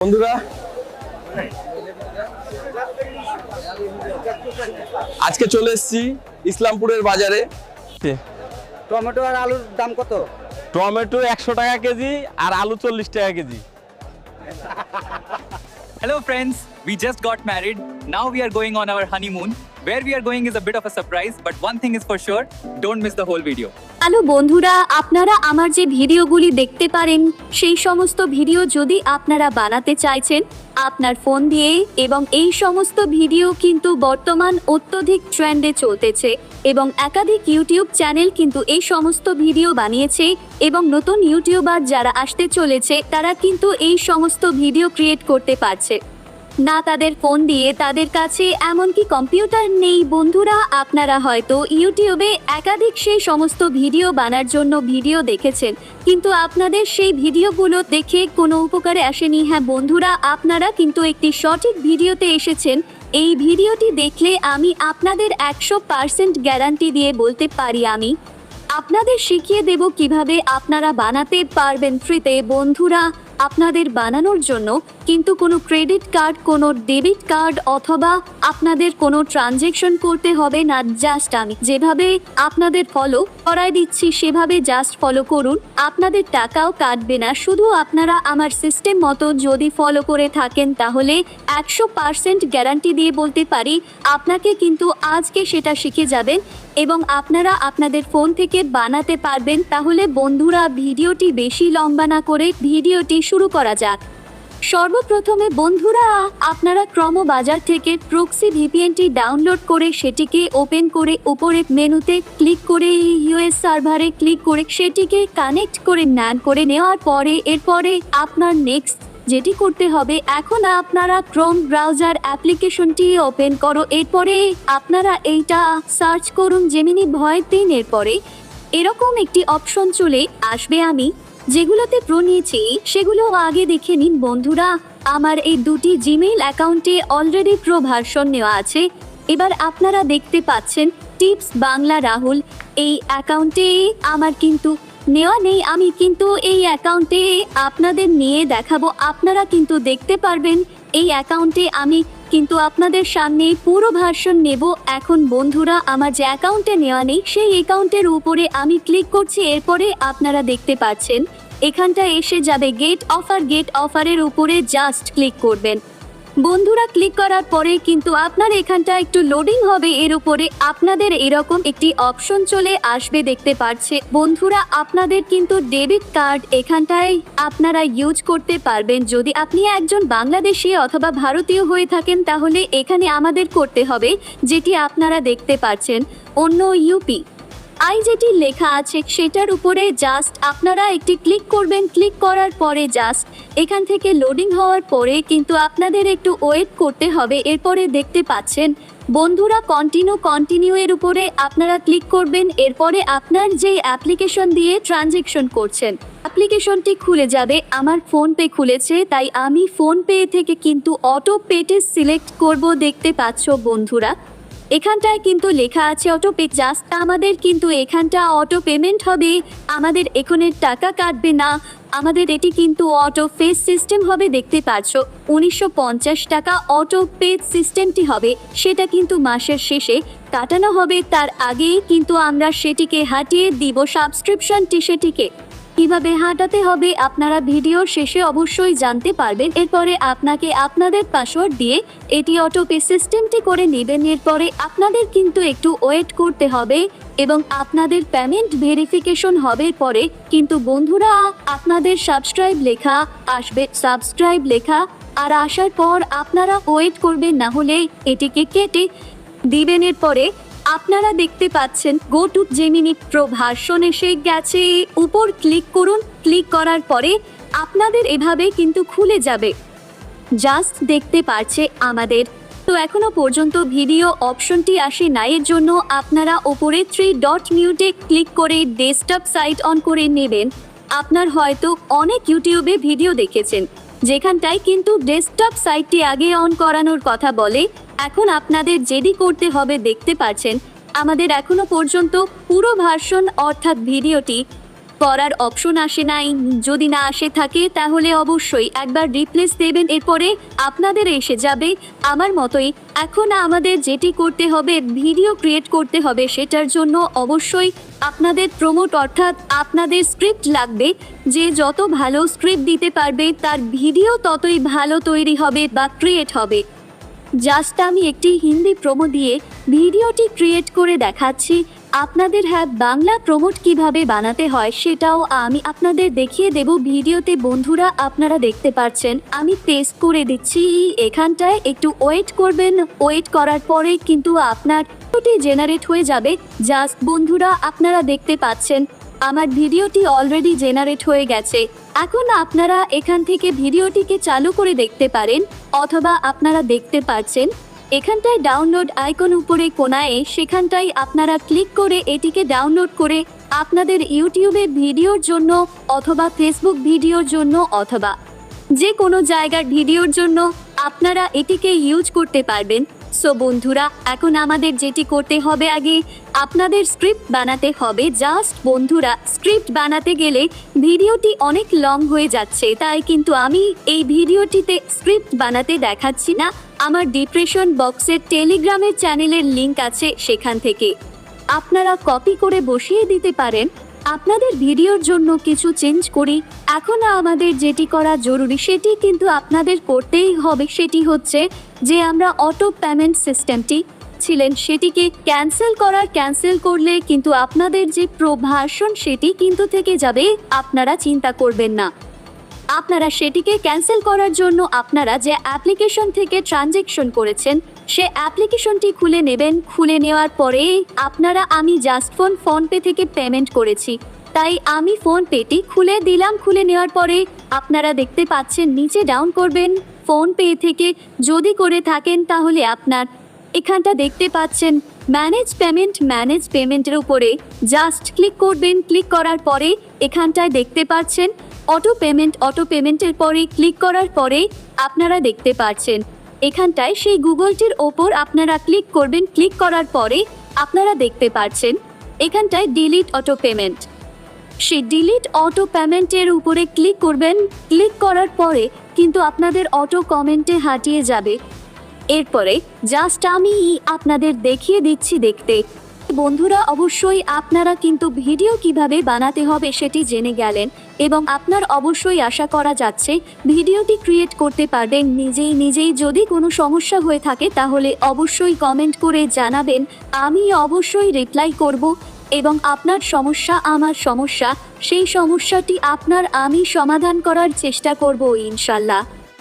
বন্ধুরা আজকে চলে এসেছি ইসলামপুরের বাজারে টমেটো আর আলুর দাম কত টমেটো একশো টাকা কেজি আর আলু চল্লিশ টাকা KG hello friends We just got married. Now we are going on our honeymoon. Where we are going is a bit of a surprise, but one thing is for sure don't miss the whole video. Hello বন্ধুরা আপনারা আমার যে ভিডিওগুলি দেখতে পারেন সেই সমস্ত video যদি আপনারা বানাতে চাইছেন আপনার ফোন দিয়ে এবং এই সমস্ত ভিডিও কিন্তু বর্তমান অত্যধিক ট্রেন্ডে চলতেছে এবং একাধিক ইউটিউব চ্যানেল কিন্তু এই সমস্ত ভিডিও বানিয়েছে এবং নতুন ইউটিউবার যারা আসতে চলেছে তারা কিন্তু এই সমস্ত ভিডিও ক্রিয়েট করতে পারছে না তাদের ফোন দিয়ে তাদের কাছে এমনকি কম্পিউটার নেই। বন্ধুরা, আপনারা হয়তো ইউটিউবে একাধিক সেই সমস্ত ভিডিও বানার জন্য ভিডিও দেখেছেন। কিন্তু আপনাদের সেই ভিডিওগুলো দেখে কোনো উপকারে আসেনি। হ্যাঁ বন্ধুরা, আপনারা কিন্তু একটি সঠিক ভিডিওতে এসেছেন। এই ভিডিওটি দেখলে আমি আপনাদের একশো পার্সেন্ট গ্যারান্টি দিয়ে বলতে পারি আমি। আপনাদের শিখিয়ে দেব কীভাবে আপনারা বানাতে পারবেন ফ্রিতে। বন্ধুরা আপনাদের বানানোর জন্য কিন্তু কোনো ক্রেডিট কার্ড, কোনো ডেবিট কার্ড অথবা আপনাদের কোনো ট্রানজেকশন করতে হবে না, জাস্ট আমি। যেভাবে আপনাদের ফলো করাই দিচ্ছি, সেভাবে জাস্ট ফলো করুন। আপনাদের টাকাও কাটবে না। শুধু আপনারা আমার সিস্টেম মতো যদি ফলো করে থাকেন, তাহলে একশো পার্সেন্ট গ্যারান্টি দিয়ে বলতে পারি, আপনাকে কিন্তু আজকে সেটা শিখে যাবেন। এবং আপনারা আপনাদের ফোন থেকে বানাতে পারবেন, তাহলে বন্ধুরা ভিডিওটি বেশি লম্বা না করে ভিডিওটি শুরু করা যাক। সর্বপ্রথমে বন্ধুরা, আপনারা ক্রম বাজার থেকে প্রক্সি ভিপিএনটি ডাউনলোড করে সেটিকে ওপেন করে উপরে মেনুতে ক্লিক করে ইউএস সার্ভারে ক্লিক করে সেটিকে কানেক্ট করে নেন, করে নেওয়ার পরে এরপরে আপনার নেক্সট যেটি করতে হবে, এখন আপনারা ক্রোম ব্রাউজার অ্যাপ্লিকেশনটি ওপেন করো। এরপরে আপনারা এইটা সার্চ করুন জেমিনি ভয় তিন এরপরে এরকম একটি অপশন চলে আসবে আমি, যেগুলোতে প্রো নিয়েছি, সেগুলো আগে দেখে নিন বন্ধুরা। আমার এই দুটি জিমেইল অ্যাকাউন্টে অলরেডি প্রো ভার্সন নেওয়া আছে। এবার আপনারা দেখতে পাচ্ছেন টিপস বাংলা রাহুল, এই অ্যাকাউন্টে আমার কিন্তু নেওয়া নেই, আমি কিন্তু এই অ্যাকাউন্টে আপনাদের নিয়ে দেখাবো। আপনারা কিন্তু দেখতে পারবেন, এই অ্যাকাউন্টে আমি কিন্তু আপনাদের সামনে পুরো ভার্সন নেব। এখন বন্ধুরা, আমার যে অ্যাকাউন্টে নেওয়া নেই, সেই অ্যাকাউন্টের উপরে আমি ক্লিক করছি, এরপরে আপনারা দেখতে পাচ্ছেন। এখানটা এসে যাবে, গেট অফার, গেট অফারের উপরে জাস্ট ক্লিক করবেন। বন্ধুরা ক্লিক করার পরে কিন্তু আপনার এখানটা একটু লোডিং হবে। এর উপরে আপনাদের এরকম একটি অপশন চলে আসবে দেখতে পাচ্ছে বন্ধুরা, আপনাদের কিন্তু ডেবিট কার্ড এখানটায় আপনারা ইউজ করতে পারবেন। যদি আপনি একজন বাংলাদেশি অথবা ভারতীয় হয়ে থাকেন, তাহলে এখানে আমাদের করতে হবে, যেটি আপনারা দেখতে পাচ্ছেন। অন্য ইউপি আই যেটি লেখা আছে সেটার উপরে জাস্ট আপনারা একটি ক্লিক করবেন। ক্লিক করার পরে জাস্ট এখান থেকে লোডিং হওয়ার পরে কিন্তু আপনাদের একটু ওয়েট করতে হবে। এরপরে দেখতে পাচ্ছেন, বন্ধুরা কন্টিনিউ কন্টিনিউ এর উপরে আপনারা ক্লিক করবেন। এরপরে আপনার যে অ্যাপ্লিকেশন দিয়ে ট্রানজেকশন করছেন অ্যাপ্লিকেশনটি খুলে যাবে। আমার ফোন পে খুলেছে, তাই আমি ফোন পে থেকে কিন্তু অটো পেটে সিলেক্ট করব। দেখতে পাচ্ছ বন্ধুরা এখানটায় কিন্তু লেখা আছে অটো পে জাস্ট আমাদের কিন্তু এখানটা অটো পেমেন্ট হবে। আমাদের এখানের টাকা কাটবে না। আমাদের এটি কিন্তু অটো ফেস সিস্টেম হবে, দেখতে পাচ্ছ। উনিশশো পঞ্চাশ টাকা অটো পে সিস্টেমটি হবে। সেটা কিন্তু মাসের শেষে কাটানো হবে। তার আগেই কিন্তু আমরা সেটিকে হাটিয়ে দিব সাবস্ক্রিপশনটি সেটিকে। কীভাবে হাঁটাতে হবে আপনারা ভিডিওর শেষে অবশ্যই জানতে পারবেন। এরপরে আপনাকে আপনাদের পাসওয়ার্ড দিয়ে এটি অটোপে সিস্টেমটি করে নেবেন। এরপরে আপনাদের কিন্তু একটু ওয়েট করতে হবে এবং আপনাদের পেমেন্ট ভেরিফিকেশন হবে পরে। কিন্তু বন্ধুরা, আপনাদের সাবস্ক্রাইব লেখা আসবে। সাবস্ক্রাইব লেখা আর আসার পর আপনারা ওয়েট করবেন না হলে এটিকে কেটে দিবেন। এর পরে আপনারা দেখতে পাচ্ছেন go to Gemini pro version এসে গেছে। উপর ক্লিক করুন, ক্লিক করার পরে আপনাদের এভাবে কিন্তু খুলে যাবে। জাস্ট দেখতে পারছে আমাদের। তো এখনও পর্যন্ত ভিডিও অপশনটি আসে না এর জন্য আপনারা ওপরে থ্রি ডট মিউটে ক্লিক করে ডেস্কটপ সাইট অন করে নেবেন। আপনার হয়তো অনেক ইউটিউবে ভিডিও দেখেছেন, যেখানটায় কিন্তু ডেস্কটপ সাইটটি আগে অন করানোর কথা বলে। এখন আপনাদের যেদি করতে হবে দেখতে পাচ্ছেন, আমাদের এখনও পর্যন্ত পুরো ভার্সন অর্থাৎ ভিডিওটি করার অপশন আসে নাই। যদি না আসে থাকে, তাহলে অবশ্যই একবার রিপ্লেস দেবেন, এরপরে আপনাদের এসে যাবে আমার মতোই। এখন আমাদের যেটি করতে হবে, ভিডিও ক্রিয়েট করতে হবে, সেটার জন্য অবশ্যই আপনাদের প্রমোট অর্থাৎ আপনাদের স্ক্রিপ্ট লাগবে। যে যত ভালো স্ক্রিপ্ট দিতে পারবে, তার ভিডিও ততই ভালো তৈরি হবে বা ক্রিয়েট হবে। জাস্ট আমি একটি হিন্দি প্রোমো দিয়ে ভিডিওটি ক্রিয়েট করে দেখাচ্ছি। আপনাদের হ্যাঁ বাংলা প্রমোট কীভাবে বানাতে হয় সেটাও আমি আপনাদের দেখিয়ে দেব। ভিডিওতে বন্ধুরা, আপনারা দেখতে পাচ্ছেন আমি টেস্ট করে দিচ্ছি। এখানটায় একটু ওয়েট করবেন। ওয়েট করার পরে কিন্তু আপনার জেনারেট হয়ে যাবে। জাস্ট বন্ধুরা, আপনারা দেখতে পাচ্ছেন। আমার ভিডিওটি অলরেডি জেনারেট হয়ে গেছে। এখন আপনারা এখান থেকে ভিডিওটিকে চালু করে দেখতে পারেন অথবা আপনারা দেখতে পাচ্ছেন, এখানটায় ডাউনলোড আইকন উপরে কোনায় সেখানটায় আপনারা ক্লিক করে এটিকে ডাউনলোড করে আপনাদের ইউটিউবে ভিডিওর জন্য অথবা ফেসবুক ভিডিওর জন্য অথবা যে কোনো জায়গার ভিডিওর জন্য আপনারা এটিকে ইউজ করতে পারবেন। সো বন্ধুরা, এখন আমাদের যেটি করতে হবে আগে, আপনাদের স্ক্রিপ্ট বানাতে হবে। জাস্ট বন্ধুরা স্ক্রিপ্ট বানাতে গেলে ভিডিওটি অনেক লং হয়ে যাচ্ছে, তাই কিন্তু আমি এই ভিডিওটিতে স্ক্রিপ্ট বানাতে দেখাচ্ছি না। আমার ডিপ্রেশন বক্সের টেলিগ্রামের চ্যানেলের লিংক আছে সেখান থেকে। আপনারা কপি করে বসিয়ে দিতে পারেন। আপনাদের ভিডিওর জন্য কিছু চেঞ্জ করি এখন আমাদের যেটি করা জরুরি সেটি কিন্তু আপনাদের করতেই হবে। সেটি হচ্ছে যে আমরা অটো পেমেন্ট সিস্টেমটি ছিলেন সেটিকে ক্যান্সেল করার ক্যান্সেল করলে কিন্তু আপনাদের যে প্রভাষণ সেটি কিন্তু থেকে যাবে। আপনারা চিন্তা করবেন না। আপনারা সেটিকে ক্যান্সেল করার জন্য আপনারা যে অ্যাপ্লিকেশন থেকে ট্রানজেকশন করেছেন, সে অ্যাপ্লিকেশনটি খুলে নেবেন। খুলে নেওয়ার পরে আপনারা আমি জাস্ট ফোন ফোনপে থেকে পেমেন্ট করেছি। তাই আমি ফোন পেটি খুলে দিলাম। খুলে নেওয়ার পরে আপনারা দেখতে পাচ্ছেন, নিচে ডাউন করবেন। ফোন পে থেকে যদি করে থাকেন তাহলে আপনার এখানটা দেখতে পাচ্ছেন, ম্যানেজ পেমেন্ট, ম্যানেজ পেমেন্টের উপরে জাস্ট ক্লিক করবেন। ক্লিক করার পরে এখানটায় দেখতে পাচ্ছেন অটো পেমেন্ট, অটো পেমেন্টের পরে ক্লিক করার পরে আপনারা দেখতে পাচ্ছেন। এখানটায় সেই গুগলটির ওপর আপনারা ক্লিক করবেন। ক্লিক করার পরে আপনারা দেখতে পাচ্ছেন, এখানটায় ডিলিট অটো পেমেন্ট। সেই ডিলিট অটো পেমেন্টের উপরে ক্লিক করবেন। ক্লিক করার পরে কিন্তু আপনাদের অটো কমেন্টে হাঁটিয়ে যাবে। এরপরে জাস্ট আমি আপনাদের দেখিয়ে দিচ্ছি দেখতে। বন্ধুরা, অবশ্যই আপনারা কিন্তু ভিডিও কীভাবে বানাতে হবে সেটি জেনে গেলেন এবং আপনার অবশ্যই আশা করা যাচ্ছে ভিডিওটি ক্রিয়েট করতে পারবেন নিজেই নিজেই। যদি কোনো সমস্যা হয়ে থাকে তাহলে অবশ্যই কমেন্ট করে জানাবেন। আমি অবশ্যই রিপ্লাই করব এবং আপনার সমস্যা, আমার সমস্যা, সেই সমস্যাটি আপনার আমি সমাধান করার চেষ্টা করব ইনশাল্লাহ।